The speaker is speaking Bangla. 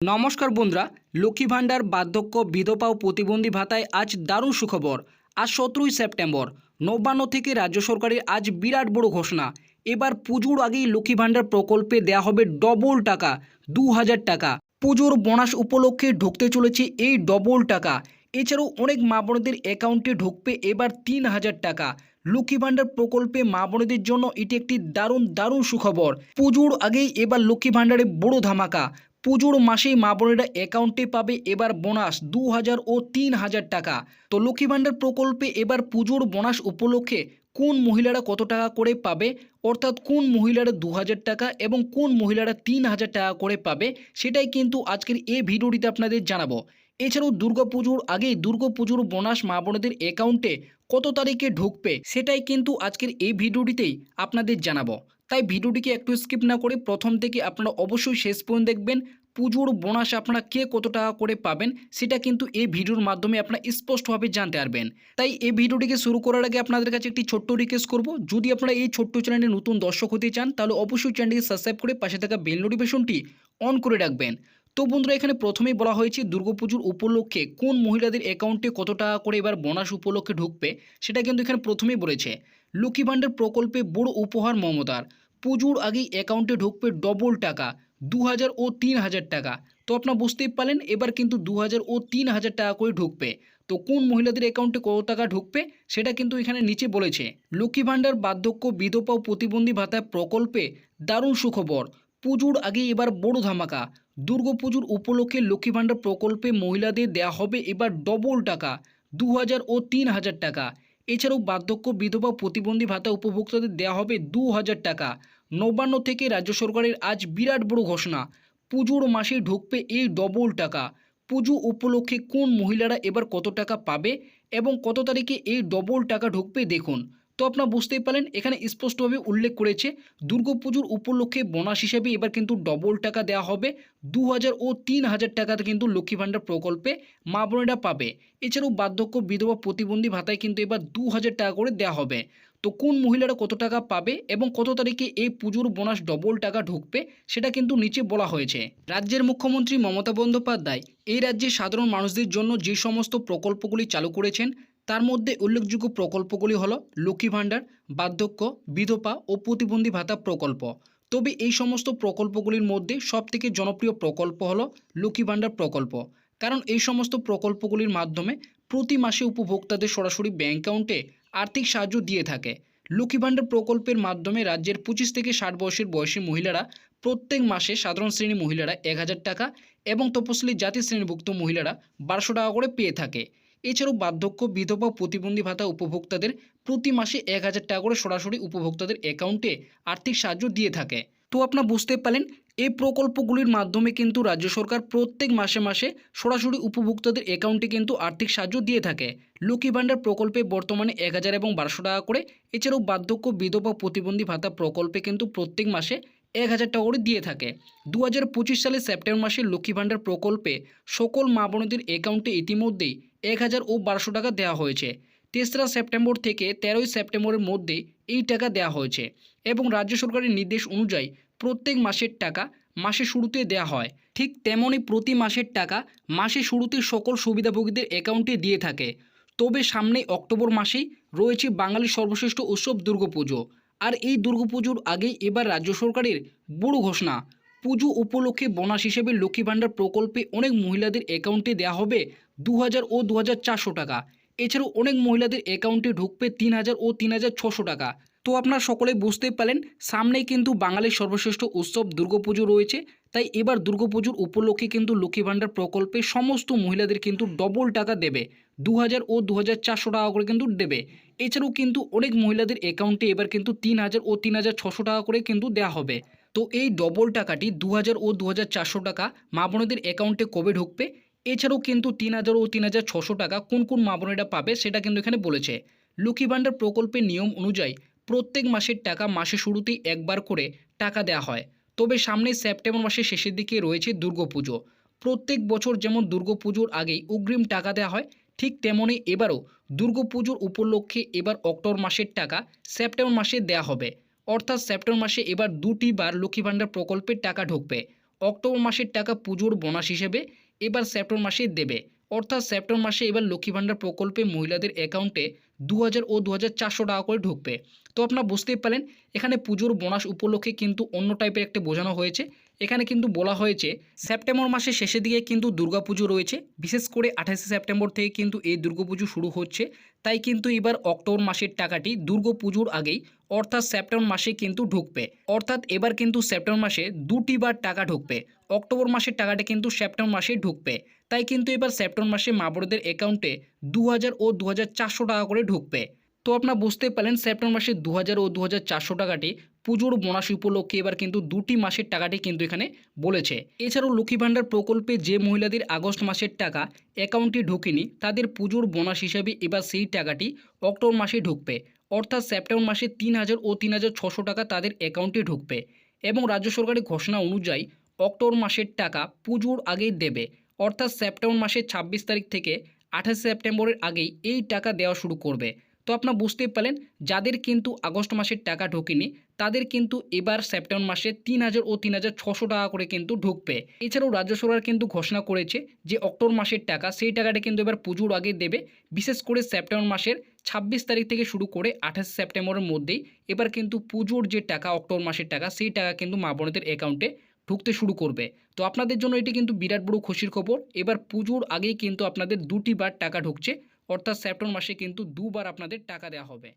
নমস্কার বন্ধুরা, লক্ষ্মী ভাণ্ডার, বার্ধক্য, বিধবা ও প্রতিবন্ধী ভাতায় আজ দারুণ সুখবর। আজ সতেরোই সেপ্টেম্বর নবান্ন থেকে রাজ্য সরকারের আজ বিরাট বড় ঘোষণা। এবার পুজোর আগেই লক্ষ্মী ভাণ্ডার প্রকল্পে দেয়া হবে ডবল টাকা দু হাজার টাকা। পুজোর বোনাস উপলক্ষে ঢুকতে চলেছে এই ডবল টাকা। এছাড়াও অনেক মা বোনদের অ্যাকাউন্টে ঢুকবে এবার তিন হাজার টাকা। লক্ষ্মী ভাণ্ডার প্রকল্পে মা বোনদের জন্য এটি একটি দারুণ দারুণ সুখবর। পুজোর আগেই এবার লক্ষ্মী ভাণ্ডারে বড় ধামাকা। পুজোর মাসেই মা বোনেরা অ্যাকাউন্টে পাবে এবার বোনাস দু হাজার ও তিন হাজার টাকা। তো লক্ষ্মী ভাণ্ডার প্রকল্পে এবার পুজোর বোনাস উপলক্ষে কোন মহিলারা কত টাকা করে পাবে? অর্থাৎ কোন মহিলারা দু হাজার টাকা এবং কোন মহিলারা তিন হাজার টাকা করে পাবে? সেটাই কিন্তু আজকের এই ভিডিওটিতে আপনাদের জানাব। এছাড়াও দুর্গাপুজোর আগেই দুর্গাপুজোর বোনাস মা বোনদের অ্যাকাউন্টে কত তারিখে ঢুকবে? সেটাই কিন্তু আজকের এই ভিডিওটিতেই আপনাদের জানাব। তাই ভিডিওটিকে একটু স্কিপ না করে প্রথম থেকে আপনারা অবশ্যই শেষ পর্যন্ত দেখবেন। পুজোর বোনাস আপনারা কে কত টাকা করে পাবেন, সেটা কিন্তু এই ভিডিওর মাধ্যমে আপনারা স্পষ্টভাবে জানতে পারবেন। তাই এই ভিডিওটিকে শুরু করার আগে আপনাদের কাছে একটি ছোট্ট রিকোয়েস্ট করব। যদি আপনারা এই ছোট্ট চ্যানেলে নতুন দর্শক হতে চান, তাহলে অবশ্যই চ্যানেলটিকে সাবস্ক্রাইব করে পাশে থাকা বেল নোটিফিকেশনটি অন করে রাখবেন। তো বন্ধুরা, এখানে প্রথমেই বলা হয়েছে দুর্গাপুজোর উপলক্ষে কোন মহিলাদের অ্যাকাউন্টে কত টাকা করে এবার বোনাস উপলক্ষে ঢুকবে, সেটা কিন্তু এখানে প্রথমেই বলেছে। লক্ষ্মী ভাণ্ডার প্রকল্পে বড় উপহার মমতার। পুজোর আগেই অ্যাকাউন্টে ঢুকবে ডবল টাকা দু হাজার ও তিন হাজার টাকা। তো আপনারা বুঝতেই পারলেন, এবার কিন্তু দু হাজার ও তিন হাজার টাকা করে ঢুকবে। তো কোন মহিলাদের অ্যাকাউন্টে কত টাকা ঢুকবে, সেটা কিন্তু এখানে নিচে বলেছে। লক্ষ্মী ভাণ্ডার বার্ধক্য বিধবা ও প্রতিবন্ধী ভাতা প্রকল্পে দারুণ সুখবর। পুজোর আগে এবার বড় ধামাকা। দুর্গাপুজোর উপলক্ষে লক্ষ্মী ভাণ্ডার প্রকল্পে মহিলাদের দেয়া হবে এবার ডবল টাকা দু হাজার ও তিন হাজার টাকা। এছাড়াও বার্ধক্য বিধবা প্রতিবন্ধী ভাতা উপভোক্তাদের দেওয়া হবে দু হাজার টাকা। নবান্ন থেকে রাজ্য সরকারের আজ বিরাট বড় ঘোষণা। পুজোর মাসে ঢুকবে এই ডবল টাকা। পুজো উপলক্ষে কোন মহিলারা এবার কত টাকা পাবে এবং কত তারিখে এই ডবল টাকা ঢুকবে দেখুন। তো আপনারা বুঝতেই পারলেন, এখানে স্পষ্টভাবে উল্লেখ করেছে দুর্গাপুজোর উপলক্ষে বোনাস হিসেবে এবার কিন্তু ডবল টাকা দেওয়া হবে দু হাজার ও তিন হাজার টাকাতে কিন্তু লক্ষ্মী ভাণ্ডার প্রকল্পে মা বোনেরা পাবে। এছাড়াও বার্ধক্য বিধবা প্রতিবন্ধী ভাতায় কিন্তু এবার দু হাজার টাকা করে দেওয়া হবে। তো কোন মহিলারা কত টাকা পাবে এবং কত তারিখে এই পুজোর বোনাস ডবল টাকা ঢুকবে, সেটা কিন্তু নিচে বলা হয়েছে। রাজ্যের মুখ্যমন্ত্রী মমতা বন্দ্যোপাধ্যায়, এই রাজ্যে সাধারণ মানুষদের জন্য যে সমস্ত প্রকল্পগুলি চালু করেছেন তার মধ্যে উল্লেখযোগ্য প্রকল্পগুলি হলো লক্ষ্মী ভাণ্ডার, বার্ধক্য, বিধবা ও প্রতিবন্ধী ভাতা প্রকল্প। তবে এই সমস্ত প্রকল্পগুলির মধ্যে সবথেকে জনপ্রিয় প্রকল্প হলো লক্ষ্মী ভাণ্ডার প্রকল্প। কারণ এই সমস্ত প্রকল্পগুলির মাধ্যমে প্রতি মাসে উপভোক্তাদের সরাসরি ব্যাঙ্ক অ্যাকাউন্টে আর্থিক সাহায্য দিয়ে থাকে। লক্ষ্মী ভাণ্ডার প্রকল্পের মাধ্যমে রাজ্যের পঁচিশ থেকে ষাট বয়সের বয়সী মহিলারা প্রত্যেক মাসে সাধারণ শ্রেণি মহিলারা এক হাজার টাকা এবং তপশিলি জাতি শ্রেণীভুক্ত মহিলারা বারোশো টাকা করে পেয়ে থাকে। এছাড়াও বার্ধক্য, বিধবা প্রতিবন্ধী ভাতা উপভোক্তাদের প্রতি মাসে এক হাজার টাকা করে সরাসরি উপভোক্তাদের অ্যাকাউন্টে আর্থিক সাহায্য দিয়ে থাকে। তো আপনারা বুঝতে পারলেন, এই প্রকল্পগুলির মাধ্যমে কিন্তু রাজ্য সরকার প্রত্যেক মাসে মাসে সরাসরি উপভোক্তাদের অ্যাকাউন্টে কিন্তু আর্থিক সাহায্য দিয়ে থাকে। লক্ষ্মী ভাণ্ডার প্রকল্পে বর্তমানে এক হাজার এবং বারোশো টাকা করে, এছাড়াও বার্ধক্য, বিধবা প্রতিবন্ধী ভাতা প্রকল্পে কিন্তু প্রত্যেক মাসে এক হাজার টাকা করে দিয়ে থাকে। দু হাজার পঁচিশ সালে সেপ্টেম্বর মাসে লক্ষ্মী ভাণ্ডার প্রকল্পে সকল মা বোনদের অ্যাকাউন্টে ইতিমধ্যেই এক হাজার ও বারোশো টাকা দেওয়া হয়েছে। তেসরা সেপ্টেম্বর থেকে তেরোই সেপ্টেম্বরের মধ্যে এই টাকা দেওয়া হয়েছে এবং রাজ্য সরকারের নির্দেশ অনুযায়ী প্রত্যেক মাসের টাকা মাসে শুরুতে দেওয়া হয়। ঠিক তেমনই প্রতি মাসের টাকা মাসে শুরুতে সকল সুবিধাভোগীদের অ্যাকাউন্টে দিয়ে থাকে। তবে সামনে অক্টোবর মাসেই রয়েছে বাঙালির সর্বশ্রেষ্ঠ উৎসব দুর্গাপুজো। আর এই দুর্গাপুজোর আগেই এবার রাজ্য সরকারের বড় ঘোষণা। পুজো উপলক্ষে বোনাস হিসেবে লক্ষ্মী ভাণ্ডার প্রকল্পে অনেক মহিলাদের অ্যাকাউন্টে দেওয়া হবে দু হাজার ও দু হাজার চারশো টাকা। এছাড়াও অনেক মহিলাদের অ্যাকাউন্টে ঢুকবে তিন হাজার ও তিন হাজার ছশো টাকা। তো আপনারা সকলে বুঝতেই পারলেন, সামনেই কিন্তু বাঙালির সর্বশ্রেষ্ঠ উৎসব দুর্গাপুজো রয়েছে। তাই এবার দুর্গাপুজোর উপলক্ষে কিন্তু লক্ষ্মী ভাণ্ডার প্রকল্পে সমস্ত মহিলাদের কিন্তু ডবল টাকা দেবে। দু হাজার ও দু হাজার চারশো টাকা করে কিন্তু দেবে। এছাড়াও কিন্তু অনেক মহিলাদের অ্যাকাউন্টে এবার কিন্তু তিন হাজার ও তিন হাজার ছশো টাকা করে কিন্তু দেওয়া হবে। তো এই ডবল টাকাটি দু হাজার ও দু হাজার চারশো টাকা মা বোনদের অ্যাকাউন্টে কবে ঢুকবে? এছাড়াও কিন্তু তিন হাজার ও তিন হাজার ছশো টাকা কোন কোন মা বোনেরা পাবে সেটা কিন্তু এখানে বলেছে। লক্ষ্মী ভাণ্ডার প্রকল্পের নিয়ম অনুযায়ী প্রত্যেক মাসের টাকা মাসে শুরুতেই একবার করে টাকা দেওয়া হয়। তবে সামনে সেপ্টেম্বর মাসের শেষের দিকে রয়েছে দুর্গাপুজো। প্রত্যেক বছর যেমন দুর্গাপুজোর আগেই অগ্রিম টাকা দেওয়া হয় ঠিক তেমনই এবারও দুর্গাপুজোর উপলক্ষে এবার অক্টোবর মাসের টাকা সেপ্টেম্বর মাসে দেওয়া হবে। অর্থাৎ সেপ্টেম্বর মাসে এবার দুটি বার লক্ষ্মী ভাণ্ডার প্রকল্পের টাকা ঢুকবে। অক্টোবর মাসের টাকা পুজোর বোনাস হিসেবে এবার সেপ্টেম্বর মাসে দেবে। অর্থাৎ সেপ্টেম্বর মাসে এবার লক্ষ্মী ভাণ্ডার প্রকল্পে মহিলাদের অ্যাকাউন্টে দু হাজার ও দু হাজার চারশো টাকা করে ঢুকবে। তো আপনারা বুঝতেই পারলেন, এখানে পুজোর বোনাস উপলক্ষে কিন্তু অন্য টাইপের একটা বোঝানো হয়েছে। এখানে কিন্তু বলা হয়েছে সেপ্টেম্বর মাসের শেষের দিকে কিন্তু দুর্গাপুজো রয়েছে। বিশেষ করে আঠাশে সেপ্টেম্বর থেকে কিন্তু এই দুর্গাপুজো শুরু হচ্ছে। তাই কিন্তু এবার অক্টোবর মাসের টাকাটি দুর্গাপুজোর আগেই অর্থাৎ সেপ্টেম্বর মাসে কিন্তু ঢুকবে। অর্থাৎ এবার কিন্তু সেপ্টেম্বর মাসে দুটি বার টাকা ঢুকবে। অক্টোবর মাসের টাকাটা কিন্তু সেপ্টেম্বর মাসে ঢুকবে। তাই কিন্তু এবার সেপ্টেম্বর মাসে মা বোনদের অ্যাকাউন্টে দু হাজার ও দু হাজার চারশো টাকা করে ঢুকবে। তো আপনারা বুঝতে পারলেন সেপ্টেম্বর মাসে দু হাজার ও দু হাজার চারশো টাকাটি পুজোর বোনাস উপলক্ষে এবার কিন্তু দুটি মাসের টাকাটি কিন্তু এখানে বলেছে। এছাড়াও লক্ষ্মী ভাণ্ডার প্রকল্পে যে মহিলাদের আগস্ট মাসের টাকা অ্যাকাউন্টে ঢোকেনি, তাদের পুজোর বোনাস হিসাবে এবার সেই টাকাটি অক্টোবর মাসে ঢুকবে। অর্থাৎ সেপ্টেম্বর মাসে তিন হাজার ও তিন হাজার ছশো টাকা তাদের অ্যাকাউন্টে ঢুকবে এবং রাজ্য সরকারের ঘোষণা অনুযায়ী অক্টোবর মাসের টাকা পুজোর আগেই দেবে। অর্থাৎ সেপ্টেম্বর মাসের ছাব্বিশ তারিখ থেকে আঠাশে সেপ্টেম্বরের আগেই এই টাকা দেওয়া শুরু করবে। তো আপনারা বুঝতেই পারলেন, যাদের কিন্তু আগস্ট মাসের টাকা ঢোকেনি, তাদের কিন্তু এবার সেপ্টেম্বর মাসে তিন হাজার ও তিন হাজার ছশো টাকা করে কিন্তু ঢুকবে। এছাড়াও রাজ্য সরকার কিন্তু ঘোষণা করেছে যে অক্টোবর মাসের টাকা, সেই টাকাটা কিন্তু এবার পুজোর আগে দেবে। বিশেষ করে সেপ্টেম্বর মাসের ছাব্বিশ তারিখ থেকে শুরু করে আঠাশ সেপ্টেম্বরের মধ্যেই এবার কিন্তু পুজোর যে টাকা, অক্টোবর মাসের টাকা, সেই টাকা কিন্তু মা বোনদের অ্যাকাউন্টে ঢুকতে শুরু করবে। তো আপনাদের জন্য এটি কিন্তু বিরাট বড় খুশির খবর। এবার পুজোর আগেই কিন্তু আপনাদের দুটি বার টাকা ঢুকছে। অর্থাৎ সেপ্টেম্বর মাসে কিন্তু দুবার আপনাদের টাকা দেওয়া হবে।